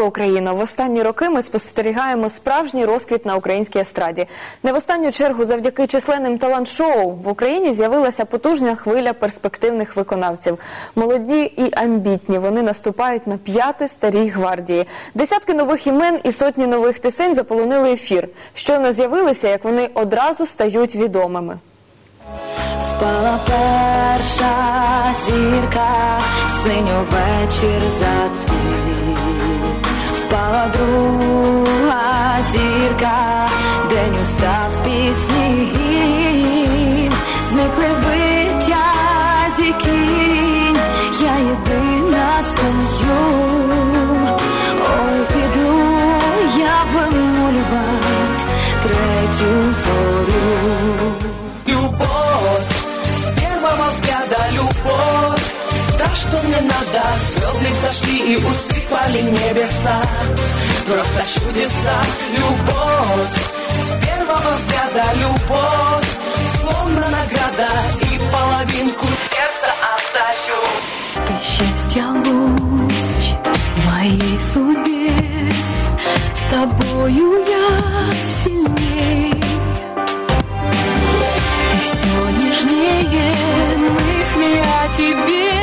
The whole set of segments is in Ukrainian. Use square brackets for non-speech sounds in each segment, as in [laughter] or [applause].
Україна в останні роки ми спостерігаємо справжній розквіт на українській естраді. Не в останню чергу, завдяки численним талант-шоу в Україні з'явилася потужна хвиля перспективних виконавців. Молоді і амбітні. Вони наступають на п'яти старій гвардії. Десятки нових імен і сотні нових пісень заполонили ефір. Щойно з'явилися, як вони одразу стають відомими. Впала перша зірка, синьо вечір зацвів. Впала друга зірка, день устав з піснів. Зникли витязі зікінь, я єдина стою. Ой, піду я вимолювати третю зорю. Что мне надо, звезды взошли и усыпали небеса. Просто чудеса, любовь. С первого взгляда любовь. Словно награда и половинку сердца отдаю Ты счастья луч в моей судьбе. С тобою я сильней И все нежнее мысли о тебе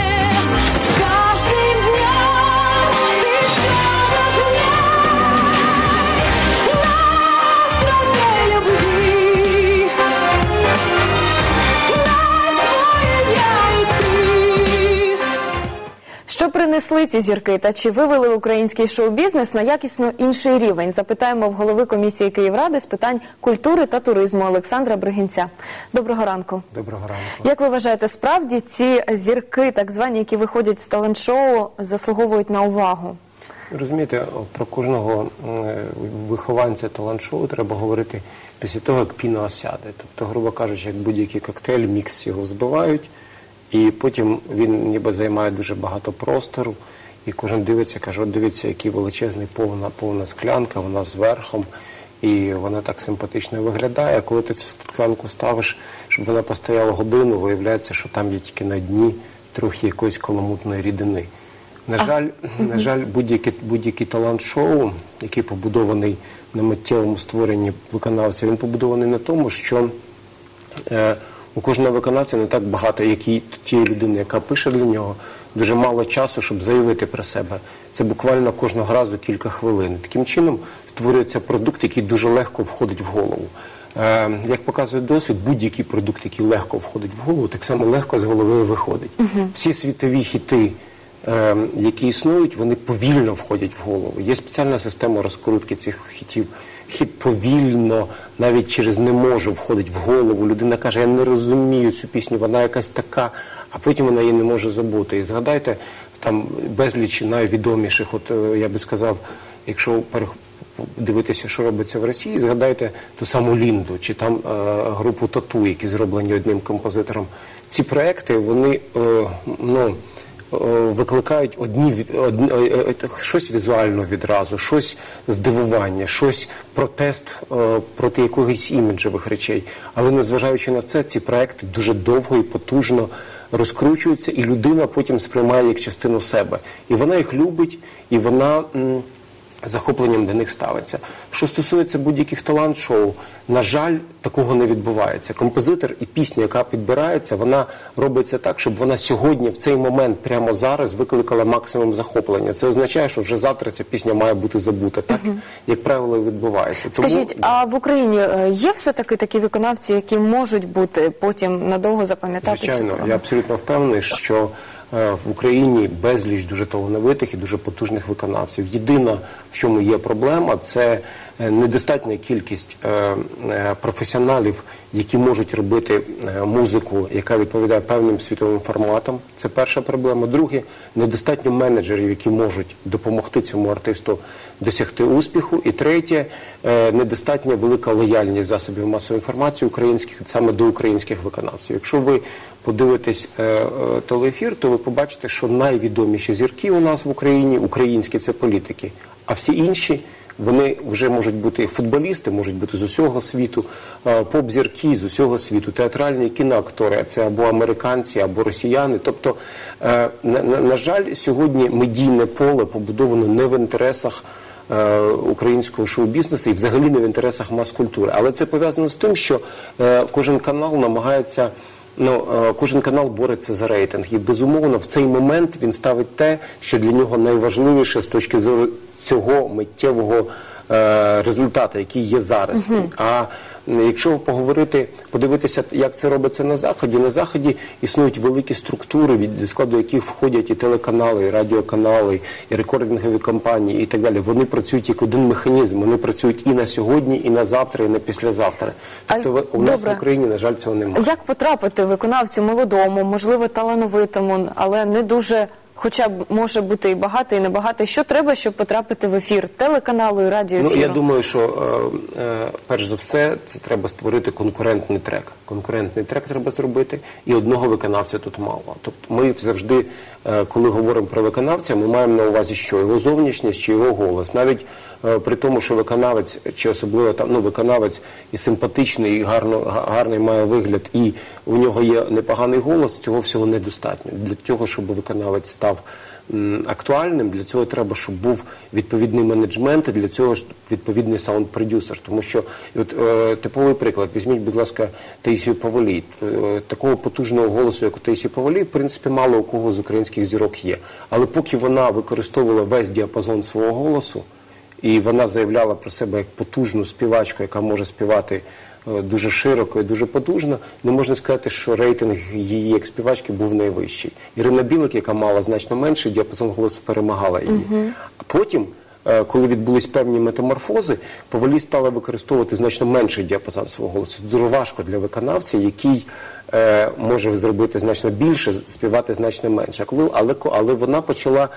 Що принесли ці зірки та чи вивели український шоу-бізнес на якісно інший рівень? Запитаємо в голови комісії Київради з питань культури та туризму Олександра Бригинця. Доброго ранку. Доброго ранку. Як ви вважаєте, справді ці зірки, так звані, які виходять з талант-шоу, заслуговують на увагу? Розумієте, про кожного е, вихованця талант-шоу треба говорити після того, як піна осяде. Тобто, грубо кажучи, як будь-який коктейль, мікс його збивають, і потім він ніби займає дуже багато простору, і кожен дивиться, каже, от дивіться, який величезний повна, повна склянка, вона з верхом, і вона так симпатично виглядає. Коли ти цю склянку ставиш, щоб вона постояла годину, виявляється, що там є тільки на дні трохи якоїсь каламутної рідини. На жаль, на жаль, будь-який будь-який талант-шоу, який побудований на миттєвому створенні виконавця, він побудований на тому, що е, у кожного виконавця не так багато, як і тієї людини, яка пише для нього, дуже мало часу, щоб заявити про себе. Це буквально кожного разу кілька хвилин. Таким чином створюється продукт, який дуже легко входить в голову. Е, як показує досвід, будь-який продукт, який легко входить в голову, так само легко з голови виходить. Всі світові хіти які існують, вони повільно входять в голову. Є спеціальна система розкрутки цих хітів. Хіт повільно, навіть через не можу, входить в голову. Людина каже, я не розумію цю пісню, вона якась така, а потім вона її не може забути. І згадайте, там безліч найвідоміших, от е, я би сказав, якщо дивитися, що робиться в Росії, згадайте ту саму Лінду чи там е, групу Тату, які зроблені одним композитором. Ці проекти, вони е, ну. Е, Викликають одні одні- е, е, щось візуально відразу, щось здивування, щось протест проти якогось іміджевих речей. Але незважаючи на це, ці проекти дуже довго і потужно розкручуються, і людина потім сприймає як частину себе. І вона їх любить, і вона. Захопленням до них ставиться. Що стосується будь-яких талант-шоу, на жаль, такого не відбувається. Композитор і пісня, яка підбирається, вона робиться так, щоб вона сьогодні, в цей момент, прямо зараз, викликала максимум захоплення. Це означає, що вже завтра ця пісня має бути забута. Так, як правило, і відбувається. Тому- Скажіть, а в Україні е, є все таки такі виконавці, які можуть бути потім надовго запам'ятатися? Звичайно, я абсолютно впевнений, що в Україні безліч дуже талановитих і дуже потужних виконавців. Єдина, в чому є проблема, це е, недостатня кількість е, е, професіоналів, які можуть робити е, музику, яка відповідає певним світовим форматам. Це перша проблема. Друге, недостатньо менеджерів, які можуть допомогти цьому артисту досягти успіху. І третє, е, недостатньо велика лояльність засобів масової інформації українських саме до українських виконавців. Якщо ви подивитесь е, е, телеефір, то ви побачите, що найвідоміші зірки у нас в Україні українські це політики, а всі інші Вони вже можуть бути футболісти, можуть бути з усього світу, е, поп-зірки з усього світу, театральні кіноактори, це або американці, або росіяни. Тобто, е, на, жаль, сьогодні медійне поле побудовано не в інтересах е, українського шоу-бізнесу і взагалі не в інтересах мас-культури. Але це пов'язано з тим, що кожен канал намагається. Ну, е, кожен канал бореться за рейтинг, і безумовно в цей момент він ставить те, що для нього найважливіше з точки зору цього миттєвого е, результату, який є зараз. А якщо поговорити, подивитися, як це робиться на заході, на заході існують великі структури, від складу яких входять і телеканали, і радіоканали, і рекордингові компанії, і так далі. Вони працюють як один механізм. Вони працюють і на сьогодні, і на завтра, і на післязавтра. А, Тобто ви- у нас в. Україні, на жаль, цього немає. Як потрапити виконавцю молодому, можливо, талановитому, але не дуже, хоча б може бути і багатий, і небагатий. Що треба, щоб потрапити в ефір телеканалу і радіоефіру? Ну я думаю, що е, е, перш за все це треба створити конкурентний трек. Конкурентний трек треба зробити, і одного виконавця тут мало. Тобто, ми завжди, е, коли говоримо про виконавця, ми маємо на увазі, що його зовнішність чи його голос. Навіть е, при тому, що виконавець, чи особливо там ну виконавець і симпатичний, і гарно гарний має вигляд, і у нього є непоганий голос. Цього всього недостатньо для того, щоб виконавець став актуальним. Для цього треба, щоб був відповідний менеджмент, і для цього відповідний саунд-продюсер. Тому що от, е, типовий приклад, візьміть, будь ласка, Таїсію Паволій. Е, такого потужного голосу, як у Таїсії Паволій, в принципі, мало у кого з українських зірок є. Але поки вона використовувала весь діапазон свого голосу, і вона заявляла про себе як потужну співачку, яка може співати дуже широко і дуже потужно, не можна сказати, що рейтинг її як співачки був найвищий. Ірина Білик, яка мала значно менший діапазон голосу, перемагала її. А потім. Е, Коли відбулись певні метаморфози, поволі стала використовувати значно менший діапазон свого голосу. Дуже важко для виконавця, який е, може зробити значно більше, співати значно менше. Коли, але, але вона почала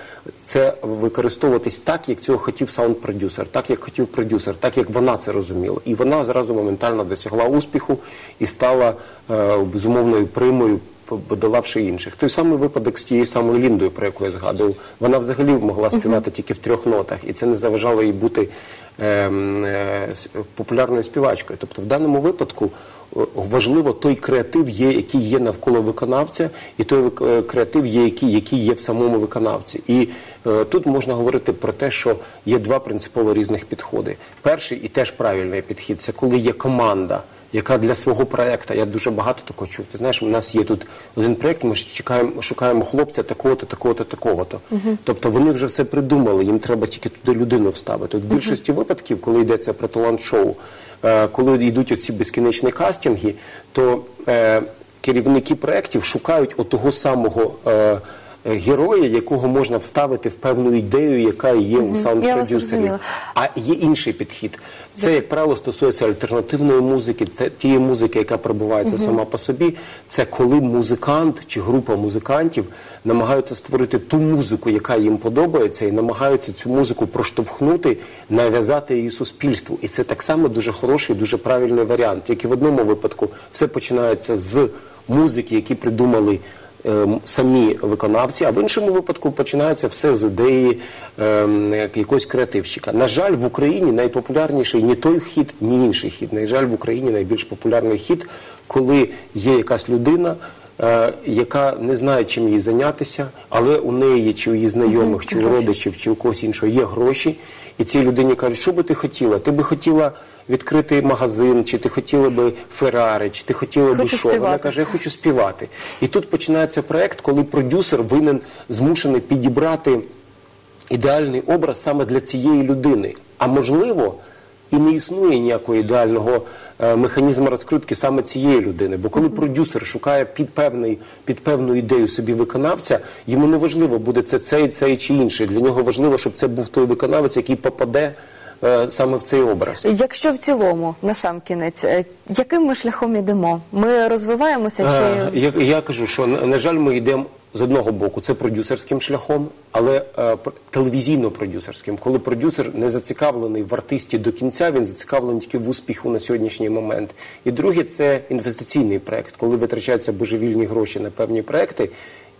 це використовуватись так, як цього хотів саунд-продюсер, так як хотів продюсер, так як вона це розуміла. І вона зразу моментально досягла успіху і стала е, безумовною примою. Подолавши інших. Той самий випадок з тією самою Ліндою, про яку я згадував, вона взагалі могла співати тільки в трьох нотах, і це не заважало їй бути ем, е, популярною співачкою. Тобто, в даному випадку важливо той креатив, є, який є навколо виконавця, і той е, креатив, є, який, який є в самому виконавці. І е, тут можна говорити про те, що є два принципово різних підходи. Перший і теж правильний підхід це коли є команда. Яка для свого проекту, я дуже багато такого чув. Ти знаєш, у нас є тут один проект, ми чекаємо, шукаємо хлопця такого-то, такого-то, такого-то. Тобто вони вже все придумали, їм треба тільки туди людину вставити. В більшості випадків, коли йдеться про талант-шоу, е, коли йдуть оці безкінечні кастинги, то е, керівники проєктів шукають отого самого. Е, Героя, якого можна вставити в певну ідею, яка є у саунд-продюсерів. А є інший підхід. Це, як правило, стосується альтернативної музики, це тієї музики, яка пробувається сама по собі. Це коли музикант чи група музикантів намагаються створити ту музику, яка їм подобається, і намагаються цю музику проштовхнути, нав'язати її суспільству. І це так само дуже хороший, дуже правильний варіант. Тільки в одному випадку все починається з музики, які придумали самі виконавці, а в іншому випадку починається все з ідеї ем, якогось креативщика. На жаль, в Україні найпопулярніший ні той хід, ні інший хід. На жаль, в Україні найбільш популярний хід, коли є якась людина. Е, Яка не знає, чим їй зайнятися, але у неї чи у її знайомих, чи у родичів, чи у когось іншого є гроші, і цій людині кажуть, що би ти хотіла? Ти би хотіла відкрити магазин, чи ти хотіла би Феррари, чи ти хотіла би що? Вона каже, я хочу співати. І тут починається проект, коли продюсер винен змушений підібрати ідеальний образ саме для цієї людини. А можливо, і не існує ніякого ідеального е, механізму розкрутки саме цієї людини. Бо коли продюсер шукає під певний під певну ідею собі виконавця, йому не важливо, буде це цей, цей чи інший. Для нього важливо, щоб це був той виконавець, який попаде е, саме в цей образ. Якщо в цілому, на сам кінець, е, яким ми шляхом ідемо? Ми розвиваємося Е, чи Я, я кажу, що на, на жаль, ми йдемо з одного боку, це продюсерським шляхом, але е, телевізійно-продюсерським. Коли продюсер не зацікавлений в артисті до кінця, він зацікавлений тільки в успіху на сьогоднішній момент. І друге, це інвестиційний проект, коли витрачаються божевільні гроші на певні проекти.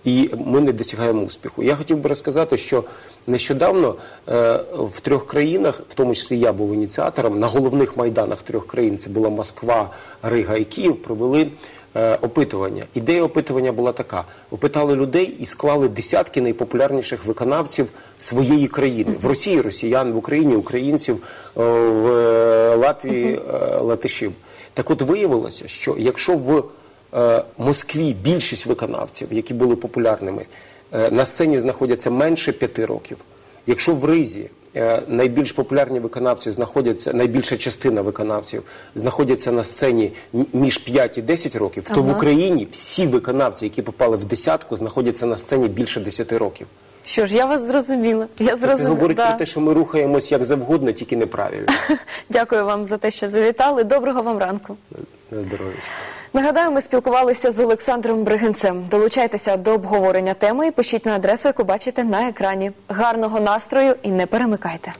і ми не досягаємо успіху. Я хотів би розказати, що нещодавно е, в трьох країнах, в тому числі я був ініціатором, на головних майданах трьох країн це була Москва, Рига і Київ, провели е, опитування. Ідея опитування була така: опитали людей і склали десятки найпопулярніших виконавців своєї країни в Росії росіян, в Україні українців, е, в е, Латвії латишів. Так от виявилося, що якщо в е, Москві більшість виконавців, які були популярними, на сцені знаходяться менше п'яти років. Якщо в Ризі найбільш популярні виконавці знаходяться, найбільша частина виконавців знаходяться на сцені між 5 і 10 років, то в в? Україні всі виконавці, які попали в десятку, знаходяться на сцені більше 10 років. Що ж, я вас зрозуміла. Я Це говорить да. про те, що ми рухаємось як завгодно, тільки неправильно. [laughs] Дякую вам за те, що завітали. Доброго вам ранку. На здоров'я. Нагадаю, ми спілкувалися з Олександром Бригинцем. Долучайтеся до обговорення теми і пишіть на адресу, яку бачите на екрані. Гарного настрою і не перемикайте.